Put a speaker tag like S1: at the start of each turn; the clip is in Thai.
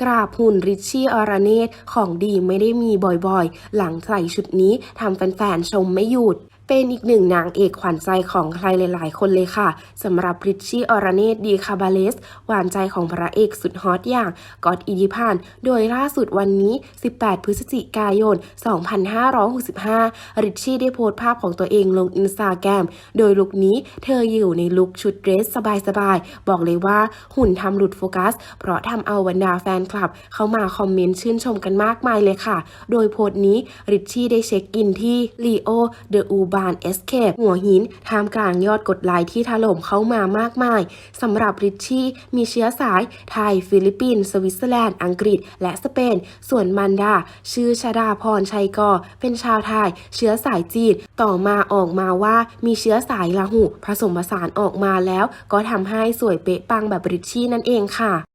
S1: กราบหุ่นริชชี่อรเนตของดีไม่ได้มีบ่อยๆ หลังใส่ชุดนี้ทำแฟนๆชมไม่หยุด เป็นอีกหนึ่งนางเอกขวัญใจของใครหลาย ๆ คนเลยค่ะสำหรับริชชี่อรเนตดีคาบาเลส หวานใจของพระเอกสุดฮอตอย่างกอดอิดิพานโดยล่าสุดวันนี้ 18 พฤศจิกายน 2565 ริชชี่ได้โพสต์ภาพของตัวเองลงอินสตาแกรมโดยลุคนี้เธออยู่ในลุคชุดเดรสสบาย ๆ บอกเลยว่าหุ่นทำหลุดโฟกัส เพราะทำเอาบรรดาแฟนคลับ เข้ามาคอมเมนต์ชื่นชมกันมากมายเลยค่ะ โดยโพสต์นี้ริชชี่ได้เช็คอินที่ลีโอเดอะอู Leo The Urban Escape หัวหินท่ามกลางยอดกดไลค์ที่ถล่มเข้ามามากมายสำหรับริชชี่มีเชื้อสาย ไทย ฟิลิปปินส์สวิตเซอร์แลนด์ อังกฤษ และสเปน ส่วนมันดา ชื่อชาดาพรชัยกอ เป็นชาวไทย เชื้อสายจีนต่อมาออกมาว่ามีเชื้อสายลาหูผสมผสานออกมาแล้ว ก็ทำให้สวยเป๊ะปังแบบริชชี่นั่นเองค่ะ